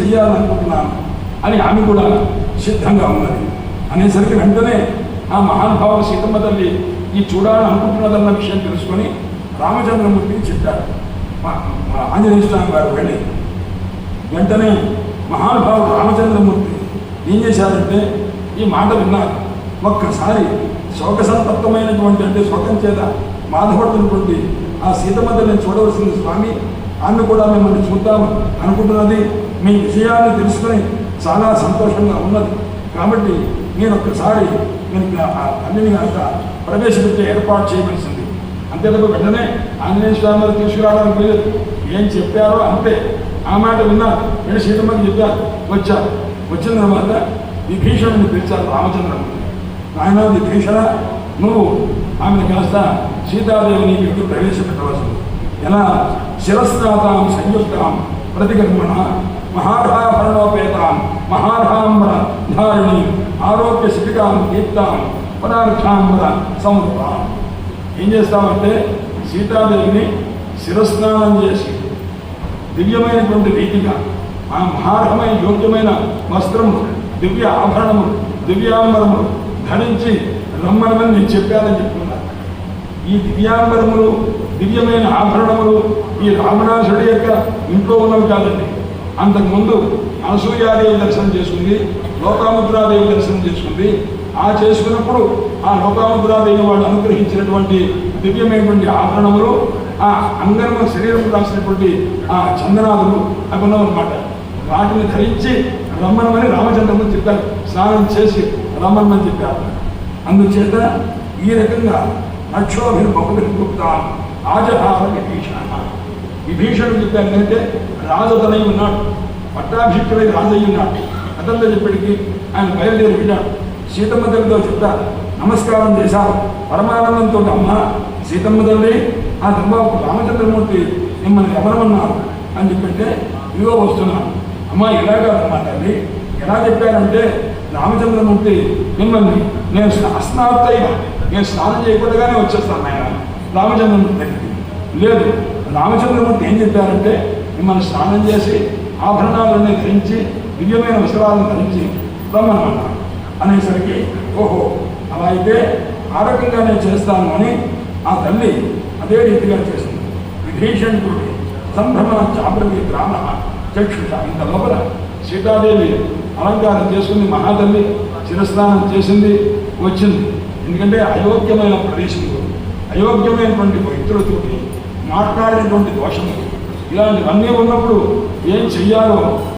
చెయ్యాలనుకుంటున్నాను. అని ఆమె కూడా సిద్ధంగా ఉన్నది. అనేసరికి వెంటనే ఆ మహానుభావుడు సీతమ్మ తల్లి ఈ చూడాలని అనుకుంటున్నదన్న విషయం తెలుసుకొని రామచంద్రమూర్తికి చెప్పారు. మా ఆంజనేయ స్వామి గారు వెళ్ళి వెంటనే మహానుభావుడు రామచంద్రమూర్తి ఏం చేశారంటే ఈ మాట విన్నారు. ఒక్కసారి శోకసంతప్తమైనటువంటి అంటే శోకం చేత బాధపడుతున్నటువంటి ఆ సీతమ్మ తల్లిని చూడవలసింది స్వామి ఆమె కూడా మిమ్మల్ని చూద్దాం అనుకుంటున్నది. మీ విషయాన్ని తెలుసుకుని చాలా సంతోషంగా ఉన్నది. కాబట్టి నేను ఒక్కసారి నేను ఆ తల్లిని కనుక ప్రవేశపెట్టే ఏర్పాటు చేయవలసింది. అంతేతకు వెంటనే ఆంజనేయ స్వామి వారు తీసుకురావడానికి లేదు ఏం చెప్పారో అంతే. ఆ మాట విన్నా నేను సీతమ్మకి చెప్పాను వచ్చారు వచ్చిన తర్వాత విభీషణుని పిలిచారు రామచంద్రుడు. నాయన విభీషణ నువ్వు ఆమెను కాస్త సీతాదేవిని ఇంటికి ప్రవేశపెట్టవలసింది. ఎలా శిరస్నాతాం సంయుక్తాం ప్రతిగర్మణ మహార్హాభరణోపేతాం మహార్హాంబర ధారిణి ఆరోగ్య శిఖికాం దీప్తాం పదార్థాంబర సముద్రం. ఏం చేస్తామంటే సీతాదేవిని శిరస్నానం చేసి దివ్యమైనటువంటి రీతిగా ఆ మహార్హమైన యోగ్యమైన వస్త్రములు దివ్య ఆభరణములు దివ్యాంబరములు ధరించి రమ్మనమని నేను చెప్పానని చెప్తున్నాను ఈ దివ్యాంబరములు దివ్యమైన ఆభరణములు ఈ రావణాసుడి యొక్క ఇంట్లో ఉన్నవి కాదండి. అంతకుముందు అనసూయాదేవి దర్శనం చేసుకుంది లోకాముద్రాదేవి దర్శనం చేసుకుంది. ఆ చేసుకున్నప్పుడు ఆ లోకాముద్రాదేవి వాళ్ళు అనుగ్రహించినటువంటి దివ్యమైనటువంటి ఆభరణములు ఆ అంగరము శరీరం రాసినటువంటి ఆ చందనాదులు అవి ఉన్నామన్నమాట వాటిని ధరించి రమ్మనమని రామచంద్రమని చెప్పారు. స్నానం చేసి రమ్మనమని చెప్పారు. అందుచేత ఈ రకంగా నక్షోభిర్ బహుభిర్గుప్తాం విభీషణ విభీషణుడు చెప్పారు ఏంటంటే రాజతనై ఉన్నాడు పట్టాభిషిక్తుడై రాజయ్య ఉన్నాడు. అతనితో చెప్పటికి ఆయన బయలుదేరి వెళ్ళాడు సీతమ్మ తల్లితో చెప్తారు నమస్కారం చేశారు. పరమానందంతో అమ్మ సీతమ్మ తల్లి ఆ ధర్మబాబు రామచంద్రమూర్తి మిమ్మల్ని ఎవరమన్నారు అని చెప్పంటే ఇదిగో వస్తున్నాను. అమ్మ ఇలాగా అమ్మా తల్లి? ఎలా చెప్పారంటే రామచంద్రమూర్తి మిమ్మల్ని నేను అస్నాత్తయ్య నేను స్నానం చేయకుండానే వచ్చేస్తాను ఆయన రామచంద్రమూర్తి దగ్గరికి లేదు రామచంద్రమూర్తి ఏం చెప్పారంటే మిమ్మల్ని స్నానం చేసి ఆభరణాలన్నీ ధరించి దివ్యమైన వస్త్రాలను ధరించి రమ్మనన్నారు అనేసరికి ఓహో అలా అయితే ఆ రకంగా నేను చేస్తాను అని ఆ తల్లి అదే రీతిగా చేసింది విభీషణుడు సంభ్రమ చాబ్రవి గ్రామ చక్షుష. ఇంత లోపల సీతాదేవి అలంకారం చేసుకుని మహాతల్లి శిరస్నానం చేసింది వచ్చింది. ఎందుకంటే అయోగ్యమైన ప్రదేశంలో అయోగ్యమైనటువంటి వ్యక్తులతోటి మాట్లాడినటువంటి దోషము. ఇలాంటివన్నీ ఉన్నప్పుడు ఏం చెయ్యాలో